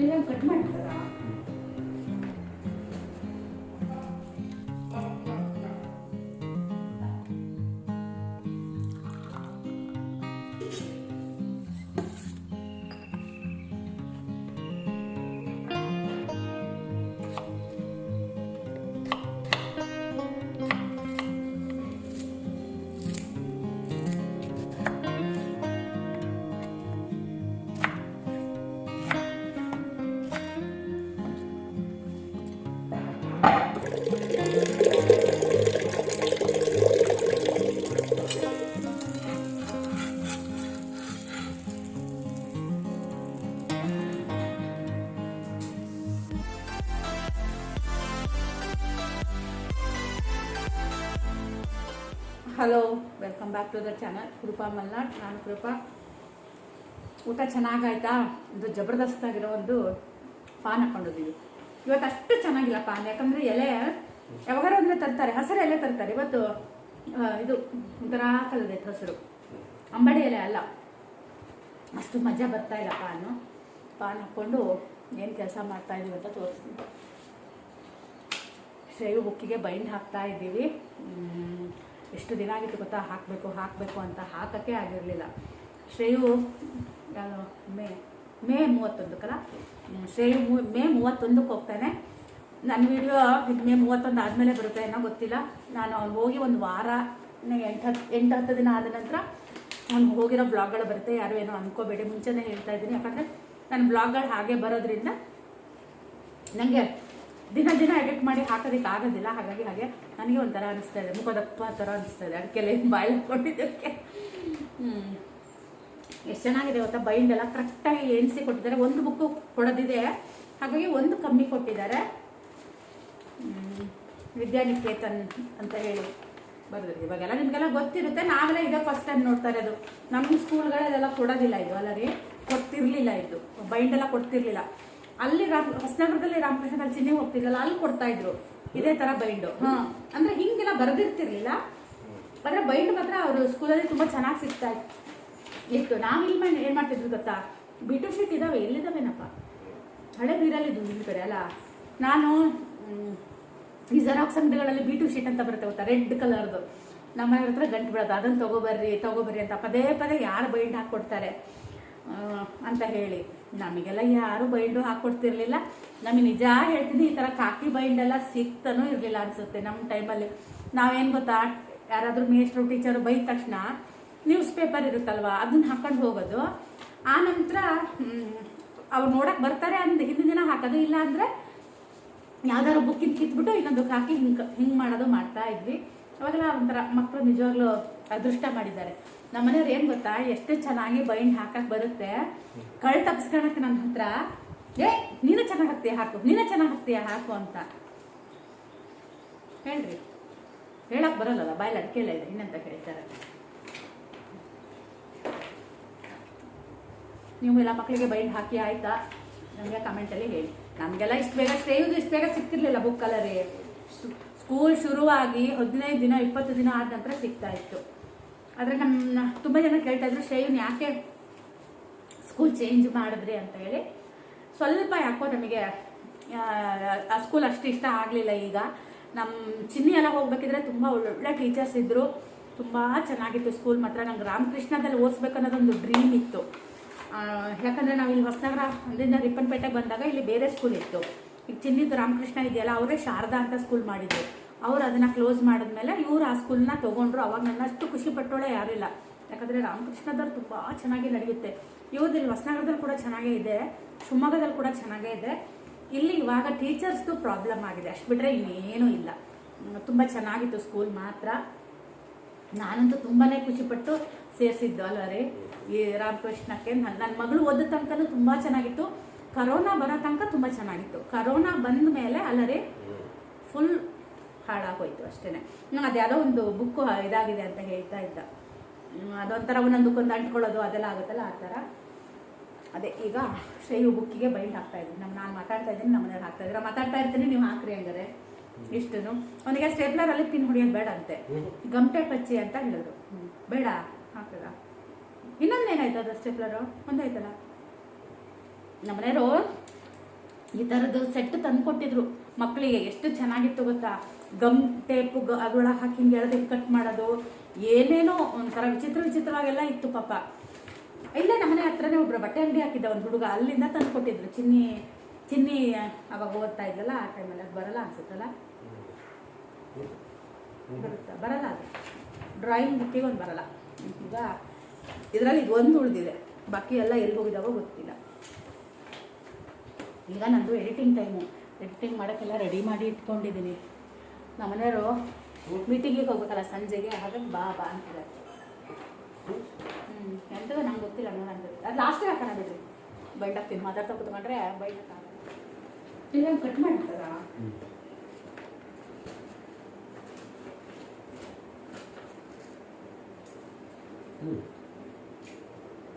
ಇಲ್ಲ ಕಟ್ ಮಾಡ್ತಾರ hello welcome back to the channel Krupa Malnad ನಾನು ಕೃಪಾ ಊಟ ಚೆನ್ನಾಗಾಯ್ತಾ? ಒಂದು ಜಬರ್ದಸ್ತ್ ಆಗಿರೋ ಒಂದು ಪಾನ್ ಹಾಕೊಂಡಿದ್ದೀವಿ. ಇವತ್ತು ಅಷ್ಟು ಚೆನ್ನಾಗಿಲ್ಲ ಪಾನ್, ಯಾಕಂದರೆ ಎಲೆ ಯಾವಾಗಾರ ಅಂದರೆ ತರ್ತಾರೆ, ಹಸಿರು ಎಲೆ ತರ್ತಾರೆ. ಇವತ್ತು ಇದು ಕಲದೈತೆ ಹಸಿರು. ಅಂಬಡಿ ಎಲೆ ಅಲ್ಲ. ಅಷ್ಟು ಮಜಾ ಬರ್ತಾ ಇಲ್ಲ ಪಾನು. ಪಾನ್ ಹಾಕ್ಕೊಂಡು ಏನು ಕೆಲಸ ಮಾಡ್ತಾ ಇದೀವಿ ಅಂತ ತೋರಿಸ್ತೀನಿ. ಸೇವು ಬುಕ್ಕಿಗೆ ಬೈಂಡ್ ಹಾಕ್ತಾ ಇದ್ದೀವಿ ಎಷ್ಟು ದಿನ ಆಗಿತ್ತು ಗೊತ್ತಾ? ಹಾಕಬೇಕು ಹಾಕಬೇಕು ಅಂತ ಹಾಕೋಕ್ಕೆ ಆಗಿರಲಿಲ್ಲ. ಶ್ರೇಯು ಮೇ ಮೇ ಮೂವತ್ತೊಂದು ಕಲ? ಶ್ರೇಯು ಮೂ ಮೂವತ್ತೊಂದಕ್ಕೆ ಹೋಗ್ತಾನೆ. ನನ್ನ ವಿಡಿಯೋ ಮೇ ಮೂವತ್ತೊಂದು ಆದಮೇಲೆ ಬರುತ್ತೆ ಏನೋ ಗೊತ್ತಿಲ್ಲ. ನಾನು ಅವ್ನು ಹೋಗಿ ಒಂದು ವಾರ ಎಂಟು ಹತ್ತು ಎಂಟು ಹತ್ತು ದಿನ ಆದ ನಂತರ ಅವ್ನು ಹೋಗಿರೋ ಬ್ಲಾಗ್ಗಳು ಬರುತ್ತೆ. ಯಾರು ಏನೋ ಅನ್ಕೋಬೇಡಿ, ಮುಂಚೆನೇ ಹೇಳ್ತಾ ಇದ್ದೀನಿ. ಯಾಕಂದರೆ ನನ್ನ ಬ್ಲಾಗ್ಗಳು ಹಾಗೆ ಬರೋದ್ರಿಂದ ನನಗೆ ದಿನ ದಿನ ಎಡಿಟ್ ಮಾಡಿ ಹಾಕೋದಕ್ಕೆ ಆಗೋದಿಲ್ಲ. ಹಾಗಾಗಿ ಹಾಗೆ ನನಗೆ ಒಂಥರ ಅನಿಸ್ತಾ ಇದೆ. ಮುಖದಪ್ಪ ಥರ ಅನಿಸ್ತಾ ಇದೆ. ಅದಕ್ಕೆಲ್ಲ ಬಾಯಿ ಕೊಟ್ಟಿದ್ದಕ್ಕೆ ಹ್ಞೂ ಎಷ್ಟು ಚೆನ್ನಾಗಿದೆ ಗೊತ್ತಾ? ಬೈಂಡ್ ಎಲ್ಲ ಕರೆಕ್ಟಾಗಿ ಎಣಿಸಿ ಕೊಟ್ಟಿದ್ದಾರೆ. ಒಂದು ಬುಕ್ಕು ಕೊಡೋದಿದೆ. ಹಾಗಾಗಿ ಒಂದು ಕಮ್ಮಿ ಕೊಟ್ಟಿದ್ದಾರೆ. ವಿದ್ಯಾ ವಿದ್ಯಾನಿಕೇತನ್ ಅಂತ ಹೇಳಿ ಬರೆದ್ರಿ ಇವಾಗೆಲ್ಲ ನಿಮಗೆಲ್ಲ ಗೊತ್ತಿರುತ್ತೆ. ನಾವೆಲ್ಲ ಇದೇ ಫಸ್ಟ್ ಟೈಮ್ ನೋಡ್ತಾ ಇರೋದು. ನಮ್ಮ ಸ್ಕೂಲ್ಗಳಲ್ಲೆಲ್ಲ ಕೊಡೋದಿಲ್ಲ ಇದು. ಅಲ್ಲ ರೀ? ಕೊಡ್ತಿರ್ಲಿಲ್ಲ ಇದು. ಬೈಂಡ್ ಎಲ್ಲ ಕೊಡ್ತಿರ್ಲಿಲ್ಲ. ಅಲ್ಲಿ ರಾಮ್ ಹೊಸನಗರದಲ್ಲಿ ರಾಮಕೃಷ್ಣ ಚಿಹ್ನೆ ಹೋಗ್ತಿರ್ಲಿಲ್ಲ ಅಲ್ಲಿ ಕೊಡ್ತಾ ಇದ್ರು. ಇದೇ ತರ ಬೈಂಡು. ಹಾ. ಅಂದ್ರೆ ಹಿಂಗೆಲ್ಲ ಬರೆದಿರ್ತಿರ್ಲಿಲ್ಲ. ಆದ್ರೆ ಬೈಂಡ್ ಮಾತ್ರ ಅವರು ಸ್ಕೂಲಲ್ಲಿ ತುಂಬಾ ಚೆನ್ನಾಗಿ ಸಿಗ್ತಾ ಇತ್ತು. ನಾವ್ ಇಲ್ಲಿ ಏನ್ ಮಾಡ್ತಿದ್ವಿ ಗೊತ್ತಾ? ಬಿಟು ಶೀಟ್ ಇದಾವೆ ಎಲ್ಲಿದಾವೇನಪ್ಪ? ಹಳೆ ಬೀರಲ್ಲಿ ಇಲ್ಲಿ ಕಡೆ ಅಲ್ಲ? ನಾನು ಈ ಜೆರಾಕ್ಸ್ ಅಂಗಡಿಗಳಲ್ಲಿ ಬಿ ಟು ಶೀಟ್ ಅಂತ ಬರುತ್ತೆ ಗೊತ್ತಾ? ರೆಡ್ ಕಲರ್ದು ನಮ್ಮ ಹತ್ರ ಗಂಟು ಬಿಡೋದು ಅದನ್ನು ತಗೋಬರ್ರಿ ತಗೋಬರ್ರಿ ಅಂತ ಪದೇ ಪದೇ ಯಾರು ಬೈಂಡ್ ಹಾಕ್ಕೊಡ್ತಾರೆ. ಆ, ಅಂತ ಹೇಳಿ. ನಮಗೆಲ್ಲ ಯಾರು ಬೈಂಡು ಹಾಕ್ಕೊಡ್ತಿರ್ಲಿಲ್ಲ ನಮಗೆ ನಿಜ ಹೇಳ್ತೀನಿ, ಈ ಥರ ಕಾಕಿ ಬೈಂಡ್ ಎಲ್ಲ ಸಿಗ್ತಾನೂ ಇರಲಿಲ್ಲ ಅನಿಸುತ್ತೆ ನಮ್ಮ ಟೈಮಲ್ಲಿ. ನಾವೇನು ಗೊತ್ತಾ, ಯಾರಾದರೂ ಮೇಸ್ಟ್ರು ಟೀಚರು ಬೈದ ತಕ್ಷಣ ನ್ಯೂಸ್ ಪೇಪರ್ ಇರುತ್ತಲ್ವಾ ಅದನ್ನ ಹಾಕೊಂಡು ಹೋಗೋದು. ಆ ನಂತರ ಅವ್ರು ನೋಡಕ್ಕೆ ಬರ್ತಾರೆ ಅಂದ ಹಿಂದಿನ ದಿನ ಹಾಕೋದು, ಇಲ್ಲ ಅಂದರೆ ಯಾವ್ದಾದ್ರು ಬುಕ್ಕಿನ ಕಿತ್ಬಿಟ್ಟು ಇನ್ನೊಂದು ಕಾಕಿ ಹಿಂಗೆ ಹಿಂಗೆ ಮಾಡೋದು ಮಾಡ್ತಾ ಇದ್ವಿ. ಅವಾಗೆಲ್ಲ ಒಂಥರ ಮಕ್ಕಳು ನಿಜವಾಗ್ಲೂ ಅದೃಷ್ಟ ಮಾಡಿದ್ದಾರೆ. ನಮ್ಮ ಮನೆಯವ್ರು ಏನು ಗೊತ್ತಾ? ಎಷ್ಟು ಚೆನ್ನಾಗಿ ಬೈಂಡ್ ಹಾಕಕ್ ಬರುತ್ತೆ, ಕಳ್ ತಪ್ಸ್ಕೊಳಕ್ ನನ್ನ ಹತ್ರ, ಏ, ನೀನು ಚೆನ್ನಾಗಿ ಹಾಕ್ತೀಯ ಹಾಕು, ನೀನು ಚೆನ್ನಾಗಿ ಹಾಕ್ತೀಯ ಹಾಕು ಅಂತ. ಹೇಳ್ರಿ. ಹೇಳಕ್ ಬರಲ್ಲಲ್ಲ, ಬಾಯಲ್ಲಿ ಅಡಿಕೆಲ್ಲ ಇದೆ, ಇನ್ನಂತ ಹೇಳ್ತಾರೆ? ನೀವು ಎಲ್ಲ ಮಕ್ಕಳಿಗೆ ಬೈಂಡ್ ಹಾಕಿ ಆಯ್ತಾ? ನಮಗೆ ಕಮೆಂಟಲ್ಲಿ ಹೇಳಿ. ನಮಗೆಲ್ಲ ಇಷ್ಟು ಬೇಗ ಶ್ರೇಯುದು ಇಷ್ಟು ಬೇಗ ಸಿಗ್ತಿರ್ಲಿಲ್ಲ ಬುಕ್ ಕಲರಿ ಸ್ಕೂಲ್ ಶುರುವಾಗಿ ಹದಿನೈದು ದಿನ, ಇಪ್ಪತ್ತು ದಿನ ಆದ ನಂತರ ಸಿಗ್ತಾ ಇತ್ತು. ಆದರೆ ನಮ್ಮ ತುಂಬ ಜನ ಕೇಳ್ತಾ ಇದ್ರು ಶ್ರೇಯುನ್ ಯಾಕೆ ಸ್ಕೂಲ್ ಚೇಂಜ್ ಮಾಡಿದ್ರಿ ಅಂತ ಹೇಳಿ. ಸ್ವಲ್ಪ ಯಾಕೋ ನಮಗೆ ಆ, ಸ್ಕೂಲ್ ಅಷ್ಟು ಇಷ್ಟ ಆಗಲಿಲ್ಲ ಈಗ. ನಮ್ಮ ಚಿನ್ನಿ ಎಲ್ಲ ಹೋಗ್ಬೇಕಿದ್ರೆ ತುಂಬ ಒಳ್ಳೊಳ್ಳೆ ಟೀಚರ್ಸ್ ಇದ್ದರು ತುಂಬ ಚೆನ್ನಾಗಿತ್ತು ಸ್ಕೂಲ್ ಮಾತ್ರ. ನಂಗೆ ರಾಮಕೃಷ್ಣದಲ್ಲಿ ಓದಿಸ್ಬೇಕು ಅನ್ನೋದೊಂದು ಡ್ರೀಮ್ ಇತ್ತು. ಯಾಕಂದ್ರೆ ನಾವು ಇಲ್ಲಿ ಹೊಸನಗರ ಅಲ್ಲಿಂದ ರಿಪ್ಪನ್ಪೇಟೆಗೆ ಬಂದಾಗ ಇಲ್ಲಿ ಬೇರೆ ಸ್ಕೂಲ್ ಇತ್ತು. ಈಗ ಚಿನ್ನಿದ್ದು ರಾಮಕೃಷ್ಣ ಇದೆಯಲ್ಲ ಅವರೇ ಶಾರದಾ ಅಂತ ಸ್ಕೂಲ್ ಮಾಡಿದ್ರು. ಅವ್ರು ಅದನ್ನ ಕ್ಲೋಸ್ ಮಾಡಿದ್ಮೇಲೆ ಇವ್ರು ಆ ಸ್ಕೂಲ್ನ ತೊಗೊಂಡ್ರು. ಅವಾಗ ನನ್ನಷ್ಟು ಖುಷಿ ಪಟ್ಟೋಳೆ ಇಲ್ಲ. ಯಾಕಂದ್ರೆ ರಾಮಕೃಷ್ಣದವ್ರು ತುಂಬ ಚೆನ್ನಾಗಿ ನಡೆಯುತ್ತೆ. ಇವ್ರದ್ದು ಹೊಸನಗರದಲ್ಲಿ ಕೂಡ ಚೆನ್ನಾಗೇ ಇದೆ. ಶಿವಮೊಗ್ಗದಲ್ಲಿ ಕೂಡ ಚೆನ್ನಾಗೇ ಇದೆ. ಇಲ್ಲಿ ಇವಾಗ ಟೀಚರ್ಸ್ದು ಪ್ರಾಬ್ಲಮ್ ಆಗಿದೆ. ಅಷ್ಟು ಬಿಟ್ಟರೆ ಇನ್ನೇನೂ ಇಲ್ಲ. ತುಂಬ ಚೆನ್ನಾಗಿತ್ತು ಸ್ಕೂಲ್ ಮಾತ್ರ. ನಾನಂತೂ ತುಂಬಾನೇ ಖುಷಿಪಟ್ಟು ಸೇರಿಸಿದ್ದು ಅಲ್ಲ ರೀ? ಈ ರಾಮಕೃಷ್ಣಕ್ಕೆ. ನನ್ನ ನನ್ನ ಮಗಳು ಓದೋ ತನಕನೂ ತುಂಬ ಚೆನ್ನಾಗಿತ್ತು. ಕರೋನಾ ಬರೋ ತನಕ ತುಂಬ ಚೆನ್ನಾಗಿತ್ತು. ಕರೋನಾ ಬಂದ ಮೇಲೆ ಅಲ್ಲ ರೀ ಫುಲ್ ಹಾಳಾಗೋಯ್ತು ಅಷ್ಟೇ ಅದು ಯಾವುದೋ ಒಂದು ಬುಕ್ಕು ಇದಾಗಿದೆ ಅಂತ ಹೇಳ್ತಾ ಇದ್ದ. ಅದೊಂಥರ ಒಂದೊಂದಕ್ಕೊಂದು ಅಂಟ್ಕೊಳ್ಳೋದು ಅದೆಲ್ಲ ಆಗುತ್ತಲ್ಲ ಆ ಥರ. ಅದೇ ಈಗ ಶ್ರೇಯು ಬುಕ್ಕಿಗೆ ಬೈಂಡ್ ಹಾಕ್ತಾ ಇದ್ದೀನಿ ನಮ್ಮ ನಾನು ಮಾತಾಡ್ತಾ ಇದ್ದೀನಿ ನಮ್ಮ ಮನೆಯವ್ರು ಹಾಕ್ತಾ ಇದ್ರೆ. ಮಾತಾಡ್ತಾ ಇರ್ತೀನಿ ನೀವು ಹಾಕ್ರಿ ಹಂಗಾರೆ ಇಷ್ಟು ಅವನಿಗೆ ಸ್ಟೇಪ್ಲರ್ ಅಲ್ಲಿ ಪಿನ್ ಹೊಡಿಯೋದು ಬೇಡ ಅಂತೆ. ಗಮಟೆ ಪಚ್ಚಿ ಅಂತ ಹೇಳಿದ್ರು. ಬೇಡ ಹಾಕದ ಇನ್ನೊಂದು ಏನಾಯ್ತು ಅದು ಸ್ಟೇಪ್ಲರು? ಒಂದಾಯ್ತಲ್ಲ? ನಮ್ಮ ಮನೆಯವರು ಈ ಥರದ್ದು ಸೆಟ್ ತಂದು ಕೊಟ್ಟಿದ್ರು ಮಕ್ಕಳಿಗೆ. ಎಷ್ಟು ಚೆನ್ನಾಗಿತ್ತು ಗೊತ್ತಾ? ಗಮ್ ಟೇಪು ಗ ಹಾಕಿ ಹಿಂಗೆ ಎಳೆದು ಕಟ್ ಮಾಡೋದು, ಏನೇನೋ ಒಂಥರ ವಿಚಿತ್ರ ವಿಚಿತ್ರವಾಗೆಲ್ಲ ಇತ್ತು ಪಾಪ. ಇಲ್ಲೇ ನಮ್ಮನೆ ಹತ್ರನೇ ಒಬ್ರು ಬಟ್ಟೆ ಅಂಗಡಿ ಹಾಕಿದ್ದ ಒಂದು ಹುಡುಗ, ಅಲ್ಲಿಂದ ತಂದು ಕೊಟ್ಟಿದ್ರು. ಚಿನ್ನಿ ಚಿನ್ನಿ ಅವಾಗ ಓದ್ತಾ ಇದ್ದಲ್ಲ ಆ ಟೈಮಲ್ಲಿ ಅದು ಬರಲ್ಲ ಅನ್ಸುತ್ತಲ್ಲ? ಬರುತ್ತಾ? ಬರಲ್ಲ ಅದು. ಡ್ರಾಯಿಂಗ್ ಬುಕ್ಕಿಗೆ ಒಂದು ಬರಲ್ಲ. ಈಗ ಇದರಲ್ಲಿ ಇದು ಒಂದು ಉಳಿದಿದೆ. ಬಾಕಿ ಎಲ್ಲ ಎಲ್ಲಿ ಹೋಗಿದಾವೋ ಗೊತ್ತಿಲ್ಲ. ಈಗ ನಂದು ಎಡಿಟಿಂಗ್ ಟೈಮು ಎಡಿಟಿಂಗ್ ಮಾಡೋಕ್ಕೆಲ್ಲ ರೆಡಿ ಮಾಡಿ ಇಟ್ಕೊಂಡಿದ್ದೀನಿ ನಮ್ಮ ಮನೆಯವರು ಮೀಟಿಂಗಿಗೆ ಹೋಗ್ಬೇಕಲ್ಲ ಸಂಜೆಗೆ ಹಾಗಾಗಿ ಬಾ ಬಾ ಅಂತಿದ್ದಾರೆ. ಹ್ಞೂ ಎಂಥದ್ದು ನಂಗೆ ಗೊತ್ತಿಲ್ಲ ಅಂತ ಅದು ಲಾಸ್ಟಿಗೆ ಹಾಕೋಣ ಬಿಡ್ರಿ? ಬೈಂಡ್ ಹಾಕ್ತೀನಿ ಮಾತಾಡ್ತಾ ಕೂತ್ಕೊಂಡ್ರೆ ಬೈಂಡ್ ಹಾಕೋಣ ಇಲ್ಲ ಕಟ್ ಮಾಡಿರ್ತಾರ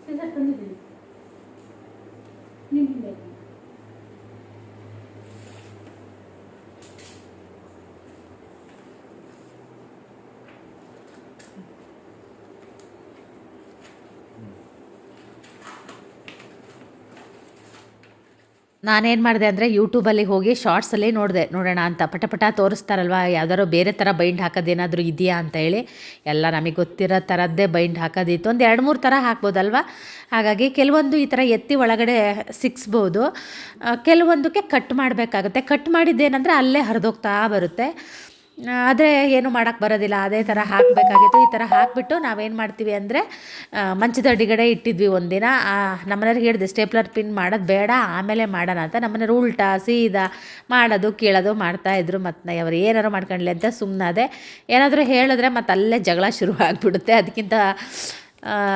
ಸೀಸರ್ ತಂದಿದ್ದೀನಿ. ನಿಮ್ಗೆ ಬೇಕು ನಾನೇನು ಮಾಡಿದೆ ಅಂದರೆ ಯೂಟ್ಯೂಬಲ್ಲಿ ಹೋಗಿ ಶಾರ್ಟ್ಸಲ್ಲೇ ನೋಡಿದೆ. ನೋಡೋಣ ಅಂತ ಪಟ ಪಟ ತೋರಿಸ್ತಾರಲ್ವ, ಯಾವ್ದಾದ್ರು ಬೇರೆ ಥರ ಬೈಂಡ್ ಹಾಕೋದೇನಾದರೂ ಇದೆಯಾ ಅಂತ ಹೇಳಿ ಎಲ್ಲ ನಮಗೆ ಗೊತ್ತಿರೋ ಥರದ್ದೇ ಬೈಂಡ್ ಹಾಕೋದಿತ್ತು. ಒಂದು ಎರಡು ಮೂರು ಥರ ಹಾಕ್ಬೋದಲ್ವ? ಹಾಗಾಗಿ ಕೆಲವೊಂದು ಈ ಥರ ಎತ್ತಿ ಒಳಗಡೆ ಸಿಕ್ಸ್ಬೋದು. ಕೆಲವೊಂದಕ್ಕೆ ಕಟ್ ಮಾಡಬೇಕಾಗುತ್ತೆ. ಕಟ್ ಮಾಡಿದ್ದೇನೆಂದರೆ ಅಲ್ಲೇ ಹರಿದೋಗ್ತಾ ಬರುತ್ತೆ. ಆದರೆ ಏನು ಮಾಡೋಕ್ಕೆ ಬರೋದಿಲ್ಲ. ಅದೇ ಥರ ಹಾಕಬೇಕಾಗಿತ್ತು. ಈ ಥರ ಹಾಕಿಬಿಟ್ಟು ನಾವೇನು ಮಾಡ್ತೀವಿ ಅಂದರೆ ಮಂಚದ ಅಡಿಗಡೆ ಇಟ್ಟಿದ್ವಿ ಒಂದಿನ. ನಮ್ಮನೆಯವ್ರಿಗೆ ಹೇಳಿದೆ, ಸ್ಟೇಪ್ಲರ್ ಪಿನ್ ಮಾಡೋದು ಬೇಡ, ಆಮೇಲೆ ಮಾಡೋಣ ಅಂತ. ನಮ್ಮನೆಯವ್ರು ಉಲ್ಟಾ, ಸೀದಾ ಮಾಡೋದು, ಕೀಳೋದು ಮಾಡ್ತಾಯಿದ್ರು ಮತ್ತು ಅವ್ರು ಏನಾರು ಮಾಡ್ಕೊಳ್ಳಿ ಅಂತ ಸುಮ್ಮನಾದೆ ಏನಾದರೂ ಹೇಳಿದ್ರೆ ಮತ್ತು ಅಲ್ಲೇ ಜಗಳ ಶುರು ಆಗಿಬಿಡುತ್ತೆ. ಅದಕ್ಕಿಂತ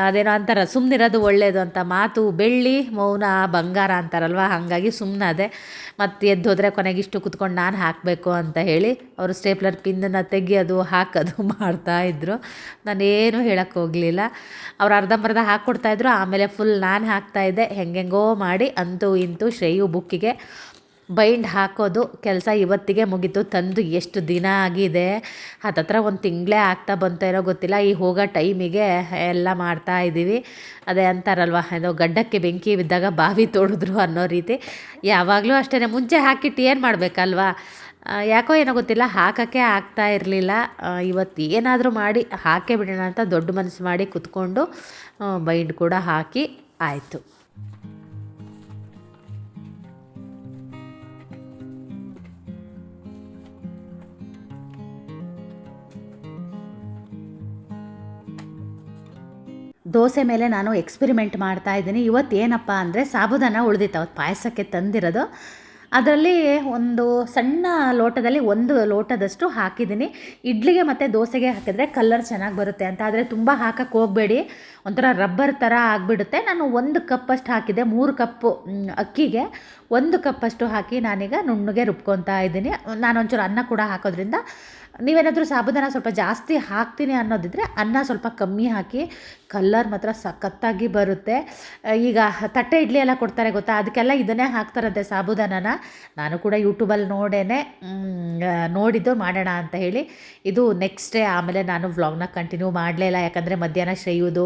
ಅದೇನೋ ಅಂತಾರ ಸುಮ್ಮನಿರೋದು ಒಳ್ಳೆಯದು ಅಂತ ಮಾತು, ಬೆಳ್ಳಿ, ಮೌನ, ಬಂಗಾರ ಅಂತಾರಲ್ವ? ಹಾಗಾಗಿ ಸುಮ್ಮನಾದೆ ಮತ್ತು ಎದ್ದು ಹೋದರೆ ಕೊನೆಗೆ ಇಷ್ಟು ಕುತ್ಕೊಂಡು ನಾನು ಹಾಕಬೇಕು ಅಂತ ಹೇಳಿ ಅವರು ಸ್ಟೇಪ್ಲರ್ ಪಿನ್ನನ್ನು ತೆಗಿಯೋದು ಹಾಕೋದು ಮಾಡ್ತಾಯಿದ್ರು ನಾನೇನು ಹೇಳೋಕ್ಕೆ ಹೋಗಲಿಲ್ಲ. ಅವ್ರು ಅರ್ಧಂಬರ್ಧ ಹಾಕ್ಕೊಡ್ತಾಯಿದ್ರು ಆಮೇಲೆ ಫುಲ್ ನಾನು ಹಾಕ್ತಾಯಿದ್ದೆ ಹೆಂಗೆಂಗೋ ಮಾಡಿ ಅಂತೂ ಇಂತೂ ಶ್ರೇಯು ಬುಕ್ಕಿಗೆ ಬೈಂಡ್ ಹಾಕೋದು ಕೆಲಸ ಇವತ್ತಿಗೆ ಮುಗೀತು, ತಂದು ಎಷ್ಟು ದಿನ ಆಗಿದೆ, ಹತ್ತತ್ರ ಒಂದು ತಿಂಗಳೇ ಆಗ್ತಾ ಬಂತಾ ಇರೋ ಗೊತ್ತಿಲ್ಲ, ಈ ಹೋಗೋ ಟೈಮಿಗೆ ಎಲ್ಲ ಮಾಡ್ತಾ ಇದ್ದೀವಿ ಅದೇ ಅಂತಾರಲ್ವ, ಏನೋ ಗಡ್ಡಕ್ಕೆ ಬೆಂಕಿ ಬಿದ್ದಾಗ ಬಾವಿ ತೋಡಿದ್ರು ಅನ್ನೋ ರೀತಿ. ಯಾವಾಗಲೂ ಅಷ್ಟೇ ಮುಂಚೆ ಹಾಕಿಟ್ಟು ಏನು ಮಾಡಬೇಕಲ್ವಾ? ಯಾಕೋ ಏನೋ ಗೊತ್ತಿಲ್ಲ, ಹಾಕೋಕ್ಕೆ ಆಗ್ತಾ ಇರಲಿಲ್ಲ. ಇವತ್ತು ಏನಾದರೂ ಮಾಡಿ ಹಾಕೇ ಬಿಡೋಣ ಅಂತ ದೊಡ್ಡ ಮನಸ್ಸು ಮಾಡಿ ಕುತ್ಕೊಂಡು ಬೈಂಡ್ ಕೂಡ ಹಾಕಿ ಆಯಿತು. ದೋಸೆ ಮೇಲೆ ನಾನು ಎಕ್ಸ್ಪಿರಿಮೆಂಟ್ ಮಾಡ್ತಾ ಇದ್ದೀನಿ. ಇವತ್ತು ಏನಪ್ಪ ಅಂದರೆ ಸಾಬುದಾನ ಉಳಿದಿತ್ತು. ಅವತ್ತು ಪಾಯಸಕ್ಕೆ ತಂದಿರೋದು. ಅದರಲ್ಲಿ ಒಂದು ಸಣ್ಣ ಲೋಟದಲ್ಲಿ ಒಂದು ಲೋಟದಷ್ಟು ಹಾಕಿದ್ದೀನಿ. ಇಡ್ಲಿಗೆ ಮತ್ತು ದೋಸೆಗೆ ಹಾಕಿದರೆ ಕಲರ್ ಚೆನ್ನಾಗಿ ಬರುತ್ತೆ ಅಂತ. ಆದರೆ ತುಂಬ ಹಾಕಕ್ಕೆ ಹೋಗಬೇಡಿ. ಒಂಥರ ರಬ್ಬರ್ ಥರ ಆಗಿಬಿಡುತ್ತೆ. ನಾನು ಒಂದು ಕಪ್ಪಷ್ಟು ಹಾಕಿದೆ. ಮೂರು ಕಪ್ಪು ಅಕ್ಕಿಗೆ ಒಂದು ಕಪ್ಪಷ್ಟು ಹಾಕಿ ನಾನೀಗ ನುಣ್ಣಗೆ ರುಬ್ಕೊತಾ ಇದ್ದೀನಿ. ನಾನು ಒಂಚೂರು ಅನ್ನ ಕೂಡ ಹಾಕೋದ್ರಿಂದ ನೀವೇನಾದರೂ ಸಾಬುದಾನ ಸ್ವಲ್ಪ ಜಾಸ್ತಿ ಹಾಕ್ತೀನಿ ಅನ್ನೋದಿದ್ರೆ ಅನ್ನ ಸ್ವಲ್ಪ ಕಮ್ಮಿ ಹಾಕಿ, ಕಲ್ಲರ್ ಮಾತ್ರ ಸಖತ್ತಾಗಿ ಬರುತ್ತೆ. ಈಗ ತಟ್ಟೆ ಇಡ್ಲಿ ಎಲ್ಲ ಕೊಡ್ತಾರೆ ಗೊತ್ತಾ? ಅದಕ್ಕೆಲ್ಲ ಇದನ್ನೇ ಹಾಕ್ತಾರಂತೆ ಸಾಬುದಾನನ ನಾನು ಕೂಡ ಯೂಟ್ಯೂಬಲ್ಲಿ ನೋಡೇನೆ. ನೋಡಿದ್ದು ಮಾಡೋಣ ಅಂತ ಹೇಳಿ. ಇದು ನೆಕ್ಸ್ಟ್ ಡೇ ಆಮೇಲೆ ನಾನು ವ್ಲಾಗ್ನ ಕಂಟಿನ್ಯೂ ಮಾಡಲೇ ಇಲ್ಲ. ಯಾಕಂದರೆ ಮಧ್ಯಾಹ್ನ ಶ್ರೇಯುದು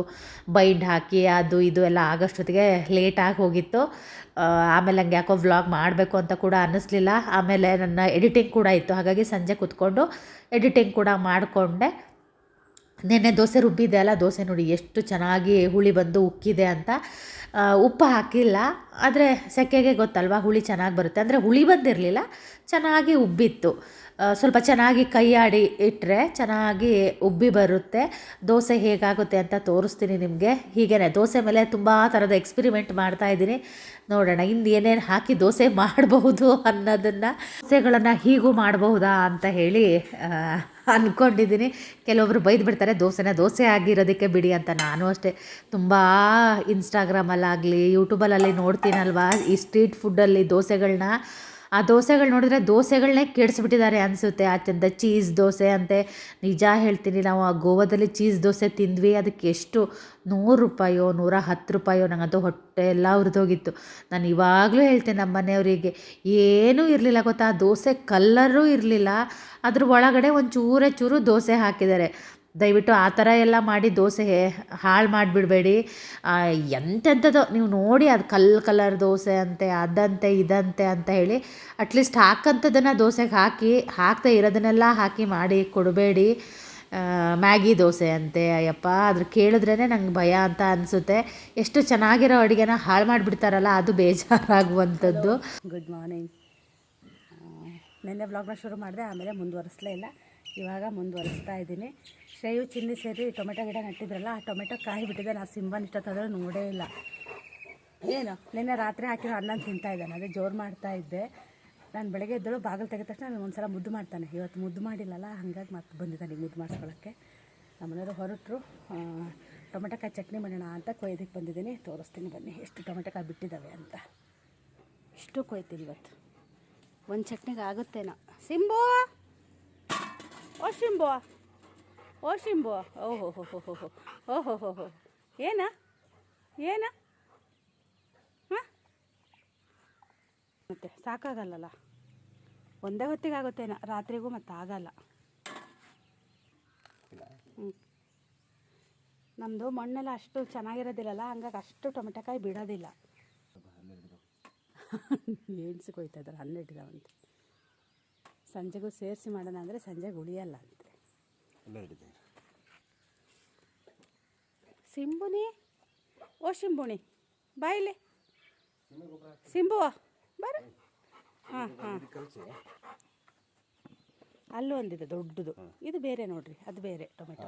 ಬೈಂಡ್ ಹಾಕಿ ಅದು ಇದು ಎಲ್ಲ ಆಗೋಷ್ಟೊತ್ತಿಗೆ ಲೇಟಾಗಿ ಹೋಗಿತ್ತು. ಆಮೇಲೆ ನಂಗೆ ಯಾಕೋ ವ್ಲಾಗ್ ಮಾಡಬೇಕು ಅಂತ ಕೂಡ ಅನ್ನಿಸ್ಲಿಲ್ಲ. ಆಮೇಲೆ ನನ್ನ ಎಡಿಟಿಂಗ್ ಕೂಡ ಇತ್ತು. ಹಾಗಾಗಿ ಸಂಜೆ ಕೂತ್ಕೊಂಡು ಎಡಿಟಿಂಗ್ ಕೂಡ ಮಾಡಿಕೊಂಡೆ. ನೆನ್ನೆ ದೋಸೆ ರುಬ್ಬಿದೆ ಅಲ್ಲ, ದೋಸೆ ನೋಡಿ ಎಷ್ಟು ಚೆನ್ನಾಗಿ ಹುಳಿ ಬಂದು ಉಕ್ಕಿದೆ ಅಂತ. ಉಪ್ಪು ಹಾಕಿಲ್ಲ. ಆದರೆ ಸೆಕೆಗೆ ಗೊತ್ತಲ್ವಾ, ಹುಳಿ ಚೆನ್ನಾಗಿ ಬರುತ್ತೆ. ಅಂದರೆ ಹುಳಿ ಬಂದಿರಲಿಲ್ಲ, ಚೆನ್ನಾಗಿ ಉಬ್ಬಿತ್ತು. ಸ್ವಲ್ಪ ಚೆನ್ನಾಗಿ ಕೈಯಾಡಿ ಇಟ್ಟರೆ ಚೆನ್ನಾಗಿ ಉಬ್ಬಿ ಬರುತ್ತೆ. ದೋಸೆ ಹೇಗಾಗುತ್ತೆ ಅಂತ ತೋರಿಸ್ತೀನಿ ನಿಮಗೆ. ಹೀಗೇ ದೋಸೆ ಮೇಲೆ ತುಂಬ ಥರದ ಎಕ್ಸ್ಪಿರಿಮೆಂಟ್ ಮಾಡ್ತಾ ಇದ್ದೀನಿ. ನೋಡೋಣ, ಇನ್ನು ಏನೇನು ಹಾಕಿ ದೋಸೆ ಮಾಡಬಹುದು ಅನ್ನೋದನ್ನು, ದೋಸೆಗಳನ್ನು ಹೀಗೂ ಮಾಡಬಹುದಾ ಅಂತ ಹೇಳಿ ಅಂದ್ಕೊಂಡಿದ್ದೀನಿ ಕೆಲವೊಬ್ರು ಬೈದು ಬಿಡ್ತಾರೆ ದೋಸೆನ ದೋಸೆ ಆಗಿರೋದಕ್ಕೆ ಬಿಡಿ ಅಂತ. ನಾನು ಅಷ್ಟೇ, ತುಂಬ ಇನ್ಸ್ಟಾಗ್ರಾಮಲ್ಲಾಗಲಿ ಯೂಟ್ಯೂಬಲ್ಲಿ ನೋಡ್ತೀನಲ್ವಾ, ಈ ಸ್ಟ್ರೀಟ್ ಫುಡ್ಡಲ್ಲಿ ದೋಸೆಗಳನ್ನ ಆ ದೋಸೆಗಳು ನೋಡಿದ್ರೆ ದೋಸೆಗಳನ್ನೇ ಕೆಡಿಸ್ಬಿಟ್ಟಿದ್ದಾರೆ ಅನಿಸುತ್ತೆ. ಆಚೆಂದ ಚೀಸ್ ದೋಸೆ ಅಂತೆ. ನಿಜ ಹೇಳ್ತೀನಿ, ನಾವು ಆ ಗೋವಾದಲ್ಲಿ ಚೀಸ್ ದೋಸೆ ತಿಂದ್ವಿ. ಅದಕ್ಕೆ ಎಷ್ಟು? ನೂರು ರೂಪಾಯೋ, ನೂರ ಹತ್ತು ರೂಪಾಯೋ ನನಗಂತೂ ಹೊಟ್ಟೆ ಎಲ್ಲ ಹುರಿದೋಗಿತ್ತು ನಾನು ಇವಾಗಲೂ ಹೇಳ್ತೇನೆ ನಮ್ಮ ಮನೆಯವರಿಗೆ, ಏನೂ ಇರಲಿಲ್ಲ ಗೊತ್ತಾ? ಆ ದೋಸೆ ಕಲ್ಲರೂ ಇರಲಿಲ್ಲ. ಅದ್ರ ಒಳಗಡೆ ಒಂದು ಚೂರೇ ಚೂರು ದೋಸೆ ಹಾಕಿದ್ದಾರೆ. ದಯವಿಟ್ಟು ಆ ಥರ ಎಲ್ಲ ಮಾಡಿ ದೋಸೆ ಹಾಳು ಮಾಡಿಬಿಡ್ಬೇಡಿ. ಎಂತೆಂಥದ್ದು, ನೀವು ನೋಡಿ ಅದು ಕಲ್ ಕಲರ್ ದೋಸೆ ಅಂತೆ, ಅದಂತೆ, ಇದಂತೆ ಅಂತ ಹೇಳಿ ಅಟ್ಲೀಸ್ಟ್ ಹಾಕಂಥದ್ದನ್ನು ದೋಸೆಗೆ ಹಾಕಿ ಹಾಕ್ತಾ ಇರೋದನ್ನೆಲ್ಲ ಹಾಕಿ ಮಾಡಿ ಕೊಡಬೇಡಿ. ಮ್ಯಾಗಿ ದೋಸೆ ಅಂತೆ, ಅಯ್ಯಪ್ಪ, ಅದ್ರ ಕೇಳಿದ್ರೇ ನಂಗೆ ಭಯ ಅಂತ ಅನಿಸುತ್ತೆ. ಎಷ್ಟು ಚೆನ್ನಾಗಿರೋ ಅಡುಗೆನ ಹಾಳು ಮಾಡಿಬಿಡ್ತಾರಲ್ಲ, ಅದು ಬೇಜಾರಾಗುವಂಥದ್ದು. ಗುಡ್ ಮಾರ್ನಿಂಗ್ ನಿನ್ನೆ ಬ್ಲಾಗ್ನ ಶುರು ಮಾಡಿದೆ, ಆಮೇಲೆ ಮುಂದುವರಿಸಲೇ ಇಲ್ಲ. ಇವಾಗ ಮುಂದುವರಿಸ್ತಾ ಇದ್ದೀನಿ. ಶ್ರೇಯು ಚಿನ್ನಿ ಸೇರಿ ಟೊಮೆಟೊ ಗಿಡ ನೆಟ್ಟಿದ್ರಲ್ಲ, ಆ ಟೊಮೆಟೊ ಕಾಯಿ ಬಿಟ್ಟಿದೆ. ನಾನು ಸಿಂಬನ್ ಇಷ್ಟೊತ್ತಾದರೂ ನೋಡೇ ಇಲ್ಲ. ಏನು? ನಿನ್ನೆ ರಾತ್ರಿ ಹಾಕಿರೋ ಅನ್ನ ತಿಂತಾ ಇದ್ದಾನೆ. ಅದೇ ಜೋರು ಮಾಡ್ತಾ ಇದ್ದೆ. ನಾನು ಬೆಳಗ್ಗೆ ಎದ್ದಳು, ಬಾಗಿಲು ತೆಗೆದ ತಕ್ಷಣ ನಾನು ಒಂದ್ಸಲ ಮುದ್ದು ಮಾಡ್ತಾನೆ. ಇವತ್ತು ಮುದ್ದು ಮಾಡಿಲ್ಲಲ್ಲ, ಹಾಗಾಗಿ ಮತ್ತೆ ಬಂದಿದ್ದಾನೆ ಈಗ ಮುದ್ದು ಮಾಡಿಸ್ಕೊಳ್ಳೋಕ್ಕೆ ನಮ್ಮನೆಯವರು ಹೊರಟರು. ಟೊಮೆಟೊಕಾಯಿ ಚಟ್ನಿ ಮಾಡೋಣ ಅಂತ ಕೊಯ್ದಕ್ಕೆ ಬಂದಿದ್ದೀನಿ. ತೋರಿಸ್ತೀನಿ ಬನ್ನಿ, ಎಷ್ಟು ಟೊಮೆಟೊಕಾಯಿ ಬಿಟ್ಟಿದ್ದಾವೆ ಅಂತ. ಇಷ್ಟು ಕೊಯ್ತೀನಿ ಇವತ್ತು. ಒಂದು ಚಟ್ನಿಗೆ ಆಗುತ್ತೇನೋ ಸಿಂಬು? ಓ ಶಿಂಬು ಓ ಶಿಂಬು ಓಹೋ ಹೋ ಹೋ ಹೋ ಹೋ ಓಹೋ ಹೋ ಹೋ ಏನ? ಏನ? ಹಾಂ? ಮತ್ತೆ ಸಾಕಾಗಲ್ಲಲ್ಲ? ಒಂದೇ ಹೊತ್ತಿಗೆ ಆಗುತ್ತೇನೋ ರಾತ್ರಿಗೂ ಮತ್ತೆ ಆಗಲ್ಲ. ಹ್ಞೂ ನಮ್ಮದು ಮಣ್ಣೆಲ್ಲ ಅಷ್ಟು ಚೆನ್ನಾಗಿರೋದಿಲ್ಲಲ್ಲ, ಹಂಗಾಗಿ ಅಷ್ಟು ಟೊಮೆಟೊಕಾಯಿ ಬಿಡೋದಿಲ್ಲ. ಏನು ಕೊಯ್ತಾ ಇದ್ದಾರೆ, ಹನ್ನೆರಡು ಇದಾವಂತೆ. ಸಂಜೆಗೂ ಸೇರಿಸಿ ಮಾಡೋಣ ಅಂದರೆ ಸಂಜೆಗೆ ಉಳಿಯಲ್ಲ. ಅಂತೆ ಸಿಂಬುನಿ? ಓ ಶಿಂಬುಣಿ ಬಾಯಿಲಿ ಸಿಂಬುವ ಬರ. ಹಾಂ ಹಾಂ. ಅಲ್ಲೂ ಒಂದಿದೆ ದೊಡ್ಡದು. ಇದು ಬೇರೆ ನೋಡ್ರಿ ಅದು ಬೇರೆ ಟೊಮೆಟೊ.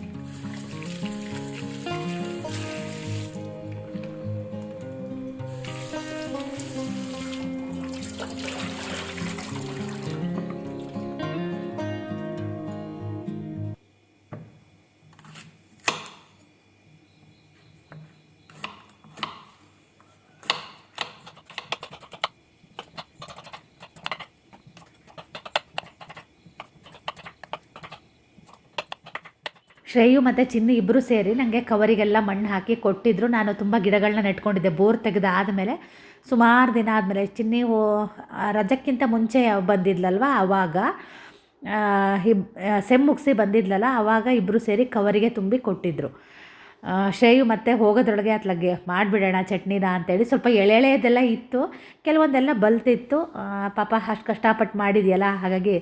ಶ್ರೇಯು ಮತ್ತು ಚಿನ್ನು ಇಬ್ಬರು ಸೇರಿ ನನಗೆ ಕವರಿಗೆಲ್ಲ ಮಣ್ಣು ಹಾಕಿ ಕೊಟ್ಟಿದ್ದರು ನಾನು ತುಂಬ ಗಿಡಗಳನ್ನ ನೆಟ್ಕೊಂಡಿದ್ದೆ. ಬೋರ್ ತೆಗೆದಾದಮೇಲೆ ಸುಮಾರು ದಿನ ಆದಮೇಲೆ ಚಿನ್ನಿ ಓ ರಜಕ್ಕಿಂತ ಮುಂಚೆ ಬಂದಿದ್ಲಲ್ವ? ಆವಾಗ ಇಬ್ ಸೆಮ್ ಮುಗಿಸಿ ಬಂದಿದ್ಲಲ್ಲ ಆವಾಗ ಇಬ್ಬರು ಸೇರಿ ಕವರಿಗೆ ತುಂಬಿ ಕೊಟ್ಟಿದ್ದರು ಶ್ರೇಯು ಮತ್ತೆ ಹೋಗೋದ್ರೊಳಗೆ ಅತ್ಲಗೆ ಮಾಡಿಬಿಡೋಣ ಚಟ್ನಿನ ಅಂತೇಳಿ ಸ್ವಲ್ಪ ಎಳೆಳೆಯದೆಲ್ಲ ಇತ್ತು. ಕೆಲವೊಂದೆಲ್ಲ ಬಲ್ತಿತ್ತು. ಪಾಪ ಅಷ್ಟು ಕಷ್ಟಪಟ್ಟು ಮಾಡಿದೆಯಲ್ಲ, ಹಾಗಾಗಿ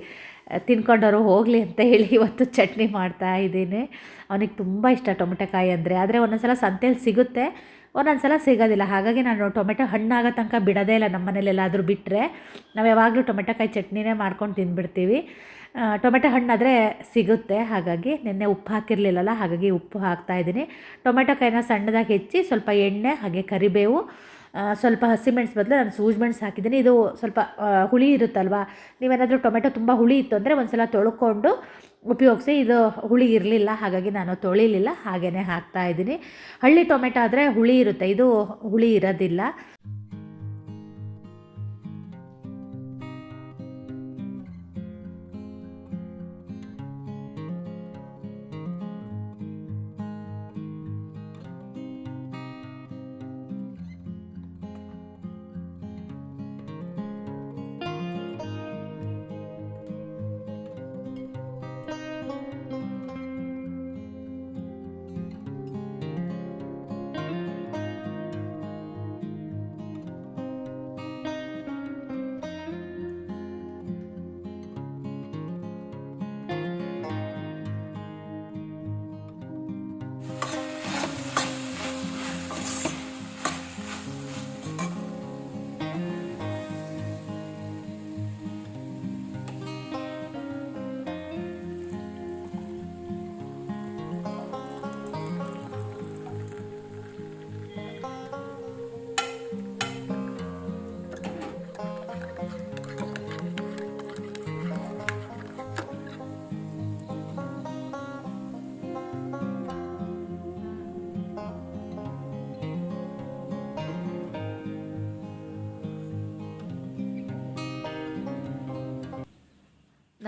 ತಿನ್ಕೊಂಡವರು ಹೋಗಲಿ ಅಂತ ಹೇಳಿ ಇವತ್ತು ಚಟ್ನಿ ಮಾಡ್ತಾ ಇದ್ದೀನಿ. ಅವನಿಗೆ ತುಂಬ ಇಷ್ಟ ಟೊಮೆಟೊಕಾಯಿ ಅಂದರೆ. ಆದರೆ ಒಂದೊಂದು ಸಲ ಸಂತೆಯಲ್ಲಿ ಸಿಗುತ್ತೆ. ಒಂದೊಂದು ಸಲ ಸಿಗೋದಿಲ್ಲ. ಹಾಗಾಗಿ ನಾನು ಟೊಮೆಟೊ ಹಣ್ಣಾಗೋ ತನಕ ಬಿಡೋದೇ ಇಲ್ಲ ನಮ್ಮ ಮನೇಲೆಲ್ಲಾದರೂ ಬಿಟ್ಟರೆ ನಾವು ಯಾವಾಗಲೂ ಟೊಮೆಟೊಕಾಯಿ ಚಟ್ನಿನೇ ಮಾಡ್ಕೊಂಡು ತಿಂದುಬಿಡ್ತೀವಿ. ಟೊಮೆಟೊ ಹಣ್ಣಾದರೆ ಸಿಗುತ್ತೆ. ಹಾಗಾಗಿ ನಿನ್ನೆ ಉಪ್ಪು ಹಾಕಿರಲಿಲ್ಲಲ್ಲ, ಹಾಗಾಗಿ ಉಪ್ಪು ಹಾಕ್ತಾಯಿದ್ದೀನಿ ಟೊಮೆಟೊಕಾಯಿನ ಸಣ್ಣದಾಗಿ ಹೆಚ್ಚಿ ಸ್ವಲ್ಪ ಎಣ್ಣೆ, ಹಾಗೆ ಕರಿಬೇವು ಸ್ವಲ್ಪ ಹಸಿಮೆಣ್ಸು ಬದಲು ನಾನು ಸೂಜ್ ಮೆಣಸು ಹಾಕಿದ್ದೀನಿ. ಇದು ಸ್ವಲ್ಪ ಹುಳಿ ಇರುತ್ತಲ್ವ? ನೀವೇನಾದರೂ ಟೊಮೆಟೊ ತುಂಬ ಹುಳಿ ಇತ್ತು ಅಂದರೆ ಒಂದು ಸಲ ತೊಳ್ಕೊಂಡು ಉಪಯೋಗಿಸಿ. ಇದು ಹುಳಿ ಇರಲಿಲ್ಲ, ಹಾಗಾಗಿ ನಾನು ತೊಳಿಲಿಲ್ಲ ಹಾಗೇ ಹಾಕ್ತಾ ಇದ್ದೀನಿ. ಹಳ್ಳಿ ಟೊಮೆಟೊ ಆದರೆ ಹುಳಿ ಇರುತ್ತೆ, ಇದು ಹುಳಿ ಇರೋದಿಲ್ಲ.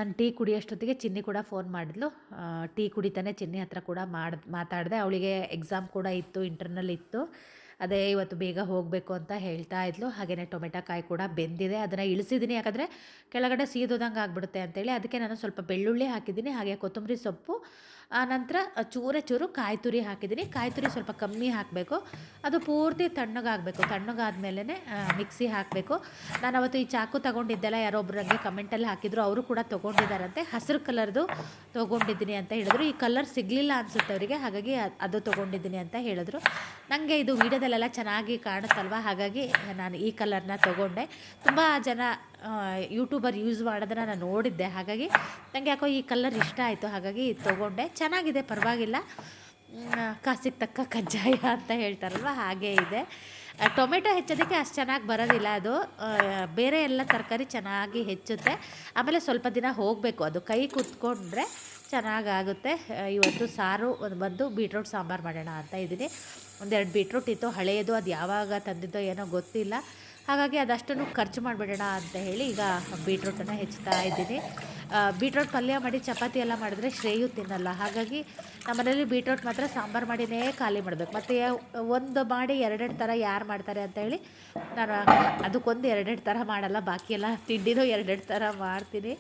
ನಾನು ಟೀ ಕುಡಿಯೋಷ್ಟೊತ್ತಿಗೆ ಚಿನ್ನಿ ಕೂಡ ಫೋನ್ ಮಾಡಿದ್ಲು. ಟೀ ಕುಡಿತಾನೆ ಚಿನ್ನಿ ಹತ್ರ ಕೂಡ ಮಾಡಿ, ಮಾತಾಡಿದೆ. ಅವಳಿಗೆ ಎಕ್ಸಾಮ್ ಕೂಡ ಇತ್ತು ಇಂಟರ್ನಲ್ ಇತ್ತು. ಅದೇ ಇವತ್ತು ಬೇಗ ಹೋಗಬೇಕು ಅಂತ ಹೇಳ್ತಾ ಇದ್ಲು. ಹಾಗೆಯೇ ಟೊಮೆಟೊ ಕಾಯಿ ಕೂಡ ಬೆಂದಿದೆ. ಅದನ್ನು ಇಳಿಸಿದ್ದೀನಿ ಯಾಕಂದರೆ ಕೆಳಗಡೆ ಸೀದೋದಂಗೆ ಆಗಿಬಿಡುತ್ತೆ ಅಂತೇಳಿ. ಅದಕ್ಕೆ ನಾನು ಸ್ವಲ್ಪ ಬೆಳ್ಳುಳ್ಳಿ ಹಾಕಿದ್ದೀನಿ. ಹಾಗೆ ಕೊತ್ತಂಬರಿ ಸೊಪ್ಪು ಆನಂತರ ಚೂರ ಚೂರು ಕಾಯಿ ತುರಿ ಹಾಕಿದ್ದೀನಿ. ಕಾಯಿ ತುರಿ ಸ್ವಲ್ಪ ಕಮ್ಮಿ ಹಾಕಬೇಕು. ಅದು ಪೂರ್ತಿ ತಣ್ಣಗಾಗಬೇಕು. ತಣ್ಣಗಾದ್ಮೇಲೆ ಮಿಕ್ಸಿ ಹಾಕಬೇಕು. ನಾನು ಅವತ್ತು ಈ ಚಾಕು ತೊಗೊಂಡಿದ್ದೆಲ್ಲ ಯಾರೊಬ್ರು ನನಗೆ ಕಮೆಂಟಲ್ಲಿ ಹಾಕಿದ್ರು. ಅವರು ಕೂಡ ತೊಗೊಂಡಿದ್ದಾರಂತೆ. ಹಸಿರು ಕಲರ್ದು ತೊಗೊಂಡಿದ್ದೀನಿ ಅಂತ ಹೇಳಿದ್ರು. ಈ ಕಲರ್ ಸಿಗಲಿಲ್ಲ ಅನಿಸುತ್ತೆ ಅವರಿಗೆ. ಹಾಗಾಗಿ ಅದು ತೊಗೊಂಡಿದ್ದೀನಿ ಅಂತ ಹೇಳಿದ್ರು. ನನಗೆ ಇದು ವೀಡಿಯೋದಲ್ಲೆಲ್ಲ ಚೆನ್ನಾಗಿ ಕಾಣುತ್ತಲ್ವ? ಹಾಗಾಗಿ ನಾನು ಈ ಕಲರ್ನ ತೊಗೊಂಡೆ. ತುಂಬ ಜನ ಯೂಟ್ಯೂಬರ್ ಯೂಸ್ ಮಾಡೋದನ್ನ ನಾನು ನೋಡಿದ್ದೆ. ಹಾಗಾಗಿ ನನಗೆ ಯಾಕೋ ಈ ಕಲರ್ ಇಷ್ಟ ಆಯಿತು. ಹಾಗಾಗಿ ತೊಗೊಂಡೆ. ಚೆನ್ನಾಗಿದೆ, ಪರವಾಗಿಲ್ಲ. ಕಾಸಿಗೆ ತಕ್ಕ ಕಜ್ಜಾಯ ಅಂತ ಹೇಳ್ತಾರಲ್ವ? ಹಾಗೇ ಇದೆ. ಟೊಮೆಟೊ ಹೆಚ್ಚೋದಕ್ಕೆ ಅಷ್ಟು ಚೆನ್ನಾಗಿ ಬರೋದಿಲ್ಲ ಅದು. ಬೇರೆ ಎಲ್ಲ ತರಕಾರಿ ಚೆನ್ನಾಗಿ ಹೆಚ್ಚುತ್ತೆ. ಆಮೇಲೆ ಸ್ವಲ್ಪ ದಿನ ಹೋಗಬೇಕು. ಅದು ಕೈ ಕುತ್ಕೊಂಡ್ರೆ ಚೆನ್ನಾಗಾಗುತ್ತೆ. ಇವತ್ತು ಸಾರು ಒಂದು ಬಂದು ಬೀಟ್ರೂಟ್ ಸಾಂಬಾರು ಮಾಡೋಣ ಅಂತ ಇದ್ದೀನಿ. ಒಂದೆರಡು ಬೀಟ್ರೂಟ್ ಇತ್ತು. ಹಳೆಯದು ಅದು ಯಾವಾಗ ತಂದಿದ್ದೋ ಏನೋ ಗೊತ್ತಿಲ್ಲ. ಹಾಗಾಗಿ ಅದಷ್ಟನ್ನು ಖರ್ಚು ಮಾಡಿಬಿಡೋಣ ಅಂತ ಹೇಳಿ ಈಗ ಬೀಟ್ರೂಟನ್ನು ಹೆಚ್ಚುತ್ತಾ ಇದ್ದೀನಿ. ಬೀಟ್ರೋಟ್ ಪಲ್ಯ ಮಾಡಿ, ಚಪಾತಿ ಎಲ್ಲ ಮಾಡಿದ್ರೆ ಶ್ರೇಯು ತಿನ್ನಲ್ಲ. ಹಾಗಾಗಿ ನಮ್ಮನೇಲಿ ಬೀಟ್ರೋಟ್ ಮಾತ್ರ ಸಾಂಬಾರು ಮಾಡಿನೇ ಖಾಲಿ ಮಾಡಬೇಕು. ಮತ್ತು ಒಂದು ಮಾಡಿ ಎರಡೆರಡು ಥರ ಯಾರು ಮಾಡ್ತಾರೆ ಅಂತ ಹೇಳಿ ನಾನು ಅದಕ್ಕೊಂದು ಎರಡೆರಡು ಥರ ಮಾಡಲ್ಲ. ಬಾಕಿ ಎಲ್ಲ ತಿಂಡಿನೂ ಎರಡೆರಡು ಥರ ಮಾಡ್ತೀನಿ.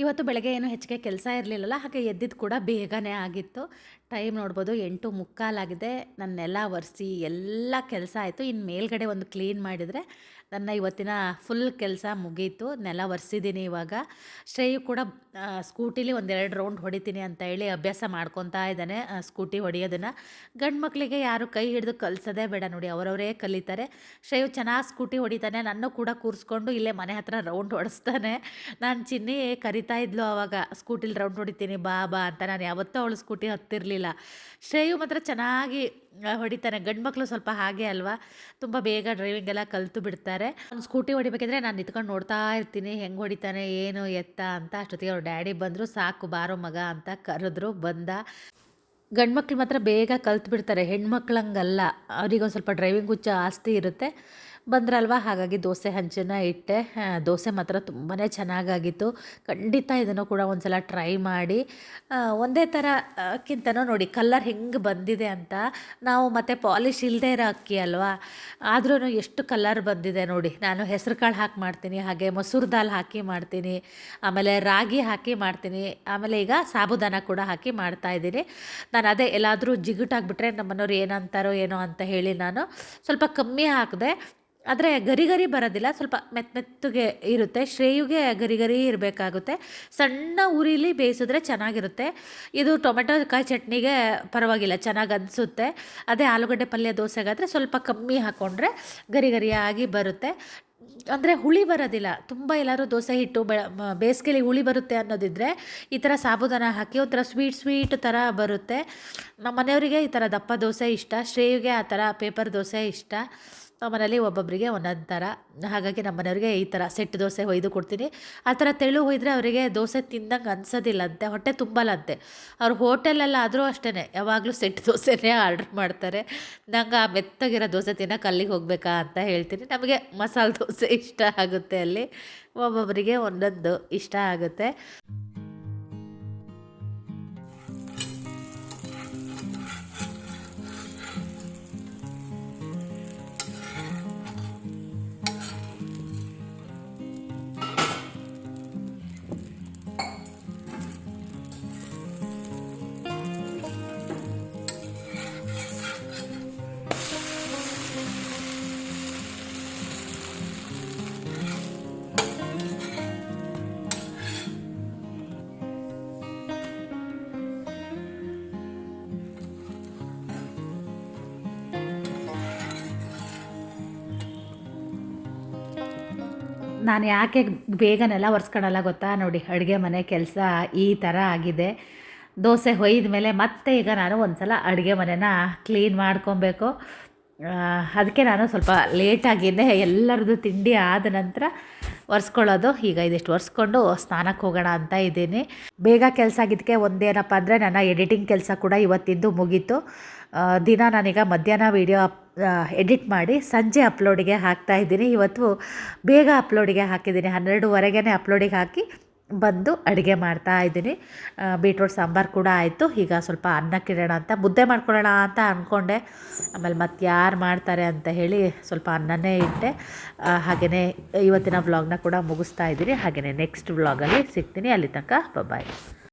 ಇವತ್ತು ಬೆಳಗ್ಗೆ ಏನು ಹೆಚ್ಚಿಗೆ ಕೆಲಸ ಇರಲಿಲ್ಲಲ್ಲ ಹಾಗೆ ಎದ್ದಿದ್ದು ಕೂಡ ಬೇಗನೆ ಆಗಿತ್ತು. ಟೈಮ್ ನೋಡ್ಬೋದು, ಎಂಟು ಮುಕ್ಕಾಲಾಗಿದೆ ನನ್ನ ನೆಲ ಒರೆಸಿ ಎಲ್ಲ ಕೆಲಸ ಆಯಿತು. ಇನ್ನು ಮೇಲ್ಗಡೆ ಒಂದು ಕ್ಲೀನ್ ಮಾಡಿದರೆ ನನ್ನ ಇವತ್ತಿನ ಫುಲ್ ಕೆಲಸ ಮುಗೀತು, ನೆಲ ಒರೆಸಿದ್ದೀನಿ ಇವಾಗ. ಶ್ರೇಯು ಕೂಡ ಸ್ಕೂಟಿಲಿ ಒಂದೆರಡು ರೌಂಡ್ ಹೊಡಿತೀನಿ ಅಂತ ಹೇಳಿ ಅಭ್ಯಾಸ ಮಾಡ್ಕೊತಾ ಇದ್ದಾನೆ ಸ್ಕೂಟಿ ಹೊಡೆಯೋದನ್ನು. ಗಂಡು ಮಕ್ಕಳಿಗೆ ಯಾರು ಕೈ ಹಿಡಿದು ಕಲಿಸೋದೇ ಬೇಡ ನೋಡಿ, ಅವರವರೇ ಕಲಿತಾರೆ. ಶ್ರೇಯು ಚೆನ್ನಾಗಿ ಸ್ಕೂಟಿ ಹೊಡಿತಾನೆ ನನ್ನ ಕೂಡ ಕೂರಿಸ್ಕೊಂಡು ಇಲ್ಲೇ ಮನೆ ಹತ್ರ ರೌಂಡ್ ಹೊಡೆಸ್ತಾನೆ. ನಾನು ಚಿನ್ನಿ ಕರಿತಾ ಇದ್ಲು ಆವಾಗ ಸ್ಕೂಟಿಲಿ ರೌಂಡ್ ಹೊಡಿತೀನಿ, ಬಾ ಬಾ ಅಂತ. ನಾನು ಯಾವತ್ತೂ ಅವಳು ಸ್ಕೂಟಿ ಹತ್ತಿರಲಿಲ್ಲ. ಶ್ರೇಯು ಮಾತ್ರ ಚೆನ್ನಾಗಿ ಹೊಡಿತಾನೆ. ಗಂಡು ಮಕ್ಕಳು ಸ್ವಲ್ಪ ಹಾಗೆ ಅಲ್ವಾ? ತುಂಬ ಬೇಗ ಡ್ರೈವಿಂಗ್ ಎಲ್ಲ ಕಲಿತು ಬಿಡ್ತಾರೆ. ಅವ್ನು ಸ್ಕೂಟಿ ಹೊಡಿಬೇಕಿದ್ರೆ ನಾನು ನಿಂತ್ಕೊಂಡು ನೋಡ್ತಾ ಇರ್ತೀನಿ. ಹೆಂಗೆ ಹೊಡಿತಾನೆ, ಏನು ಎತ್ತ ಅಂತ. ಅಷ್ಟೊತ್ತಿಗೆ ಅವ್ರ ಡ್ಯಾಡಿ ಬಂದರು, ಸಾಕು ಬಾರೋ ಮಗ ಅಂತ ಕರೆದ್ರು, ಬಂದ. ಗಂಡು ಮಾತ್ರ ಬೇಗ ಕಲ್ತು ಬಿಡ್ತಾರೆ. ಹೆಣ್ಮಕ್ಳಂಗಲ್ಲ ಅವ್ರಿಗೊಂದು ಸ್ವಲ್ಪ ಡ್ರೈವಿಂಗ್ ಹುಚ್ಚ ಆಸ್ತಿ ಇರುತ್ತೆ. ಬಂದ್ರಲ್ವ? ಹಾಗಾಗಿ ದೋಸೆ ಹಂಚನ್ನು ಇಟ್ಟೆ. ದೋಸೆ ಮಾತ್ರ ತುಂಬಾ ಚೆನ್ನಾಗಾಗಿತ್ತು. ಖಂಡಿತ ಇದನ್ನು ಕೂಡ ಒಂದು ಸಲ ಟ್ರೈ ಮಾಡಿ. ಒಂದೇ ಥರ ಕ್ಕಿಂತನೂ ನೋಡಿ, ಕಲ್ಲರ್ ಹೆಂಗೆ ಬಂದಿದೆ ಅಂತ ನಾವು ಮತ್ತೆ ಪಾಲಿಶ್ ಇಲ್ಲದೆ ಇರೋ ಅಕ್ಕಿ ಅಲ್ವಾ? ಆದ್ರೂ ಎಷ್ಟು ಕಲ್ಲರ್ ಬಂದಿದೆ ನೋಡಿ. ನಾನು ಹೆಸರು ಕಾಳು ಹಾಕಿ ಮಾಡ್ತೀನಿ, ಹಾಗೆ ಮೊಸರು ದಾಲ್ ಹಾಕಿ ಮಾಡ್ತೀನಿ, ಆಮೇಲೆ ರಾಗಿ ಹಾಕಿ ಮಾಡ್ತೀನಿ, ಆಮೇಲೆ ಈಗ ಸಾಬುದಾನ ಕೂಡ ಹಾಕಿ ಮಾಡ್ತಾ ಇದ್ದೀನಿ. ನಾನು ಅದೇ ಎಲ್ಲಾದರೂ ಜಿಗುಟಾಗ್ಬಿಟ್ರೆ ನಮ್ಮನೆಯವ್ರು ಏನಂತಾರೋ ಏನೋ ಅಂತ ಹೇಳಿ ನಾನು ಸ್ವಲ್ಪ ಕಮ್ಮಿ ಹಾಕಿದೆ. ಆದರೆ ಗರಿ ಗರಿ ಬರೋದಿಲ್ಲ, ಸ್ವಲ್ಪ ಮೆತ್ತ ಮೆತ್ತಗೆ ಇರುತ್ತೆ, ಶ್ರೇಯುಗೆ ಗರಿಗರಿ ಗರಿ ಇರಬೇಕಾಗುತ್ತೆ. ಸಣ್ಣ ಉರಿಲಿ ಬೇಯಿಸಿದ್ರೆ ಚೆನ್ನಾಗಿರುತ್ತೆ. ಇದು ಟೊಮೆಟೊ ಕಾಯಿ ಚಟ್ನಿಗೆ ಪರವಾಗಿಲ್ಲ, ಚೆನ್ನಾಗಿ ಅನಿಸುತ್ತೆ. ಅದೇ ಆಲೂಗಡ್ಡೆ ಪಲ್ಯ ದೋಸೆಗಾದರೆ ಸ್ವಲ್ಪ ಕಮ್ಮಿ ಹಾಕ್ಕೊಂಡ್ರೆ ಗರಿ ಗರಿಯಾಗಿ ಬರುತ್ತೆ. ಅಂದರೆ ಹುಳಿ ಬರೋದಿಲ್ಲ, ತುಂಬ ಎಲ್ಲರೂ ದೋಸೆ ಹಿಟ್ಟು ಬೆ ಬೇಸಿಗೆಲಿ ಹುಳಿ ಬರುತ್ತೆ ಅನ್ನೋದಿದ್ರೆ ಈ ಥರ ಸಾಬುದಾನ ಹಾಕಿ ಒಂಥರ ಸ್ವೀಟ್ ಸ್ವೀಟ್ ಥರ ಬರುತ್ತೆ. ನಮ್ಮ ಮನೆಯವರಿಗೆ ಈ ಥರ ದಪ್ಪ ದೋಸೆ ಇಷ್ಟ, ಶ್ರೇಯುಗೆ ಆ ಥರ ಪೇಪರ್ ದೋಸೆ ಇಷ್ಟ. ಮನೇಲಿ ಒಬ್ಬೊಬ್ಬರಿಗೆ ಒಂದೊಂದು ಥರ. ಹಾಗಾಗಿ ನಮ್ಮ ಮನೆಯವ್ರಿಗೆ ಈ ಥರ ಸೆಟ್ ದೋಸೆ ಒಯ್ದು ಕೊಡ್ತೀನಿ. ಆ ಥರ ತೆಳು ಹೊಯ್ದರೆ ಅವರಿಗೆ ದೋಸೆ ತಿಂದಂಗೆ ಅನ್ಸೋದಿಲ್ಲಂತೆ. ಹೊಟ್ಟೆ ತುಂಬಲ್ಲಂತೆ. ಅವ್ರು ಹೋಟೆಲಲ್ಲಾದರೂ ಅಷ್ಟೇ ಯಾವಾಗಲೂ ಸೆಟ್ ದೋಸೆನೇ ಆರ್ಡ್ರ್ ಮಾಡ್ತಾರೆ. ನಂಗೆ ಆ ಮೆತ್ತಗಿರೋ ದೋಸೆ ತಿನ್ನೋಕೆ ಅಲ್ಲಿಗೆ ಹೋಗಬೇಕಾ ಅಂತ ಹೇಳ್ತೀನಿ. ನಮಗೆ ಮಸಾಲೆ ದೋಸೆ ಇಷ್ಟ ಆಗುತ್ತೆ ಅಲ್ಲಿ. ಒಬ್ಬೊಬ್ಬರಿಗೆ ಒಂದೊಂದು ಇಷ್ಟ ಆಗುತ್ತೆ. ನಾನು ಯಾಕೆ ಬೇಗನೆಲ್ಲ ಒರೆಸ್ಕೊಳಲ್ಲ ಗೊತ್ತಾ? ನೋಡಿ, ಅಡುಗೆ ಮನೆ ಕೆಲಸ ಈ ಥರ ಆಗಿದೆ. ದೋಸೆ ಹೊಯ್ದ ಮೇಲೆ ಮತ್ತೆ ಈಗ ನಾನು ಒಂದು ಸಲ ಅಡುಗೆ ಮನೆನ ಕ್ಲೀನ್ ಮಾಡ್ಕೊಬೇಕು. ಅದಕ್ಕೆ ನಾನು ಸ್ವಲ್ಪ ಲೇಟಾಗಿದ್ದೆ ಎಲ್ಲರದ್ದು ತಿಂಡಿ ಆದ ನಂತರ ಒರೆಸ್ಕೊಳ್ಳೋದು. ಈಗ ಇದಿಷ್ಟು ಒರೆಸ್ಕೊಂಡು ಸ್ನಾನಕ್ಕೆ ಹೋಗೋಣ ಅಂತ ಇದ್ದೀನಿ. ಬೇಗ ಕೆಲಸ ಆಗಿದ್ದಕ್ಕೆ ಒಂದೇನಪ್ಪ ಅಂದರೆ ನನ್ನ ಎಡಿಟಿಂಗ್ ಕೆಲಸ ಕೂಡ ಇವತ್ತಿಂದು ಮುಗೀತು. ದಿನ ನಾನೀಗ ಮಧ್ಯಾಹ್ನ ವೀಡಿಯೋ ಎಡಿಟ್ ಮಾಡಿ ಸಂಜೆ ಅಪ್ಲೋಡಿಗೆ ಹಾಕ್ತಾ ಇದ್ದೀನಿ. ಇವತ್ತು ಬೇಗ ಅಪ್ಲೋಡಿಗೆ ಹಾಕಿದ್ದೀನಿ. ಹನ್ನೆರಡುವರೆಗೆ ಅಪ್ಲೋಡಿಗೆ ಹಾಕಿ ಬಂದು ಅಡುಗೆ ಮಾಡ್ತಾ ಇದ್ದೀನಿ. ಬೀಟ್ರೂಟ್ ಸಾಂಬಾರು ಕೂಡ ಆಯಿತು. ಈಗ ಸ್ವಲ್ಪ ಅನ್ನಕ್ಕಿಡೋಣ ಅಂತ. ಮುದ್ದೆ ಮಾಡ್ಕೊಳ್ಳೋಣ ಅಂತ ಅಂದ್ಕೊಂಡೆ ಆಮೇಲೆ ಮತ್ತೆ ಯಾರು ಮಾಡ್ತಾರೆ ಅಂತ ಹೇಳಿ ಸ್ವಲ್ಪ ಅನ್ನನೇ ಇಟ್ಟೆ. ಹಾಗೆಯೇ ಇವತ್ತಿನ ವ್ಲಾಗ್ನ ಕೂಡ ಮುಗಿಸ್ತಾ ಇದ್ದೀನಿ. ಹಾಗೆಯೇ ನೆಕ್ಸ್ಟ್ ವ್ಲಾಗಲ್ಲಿ ಸಿಗ್ತೀನಿ. ಅಲ್ಲಿ ತನಕ ಬಾಯ್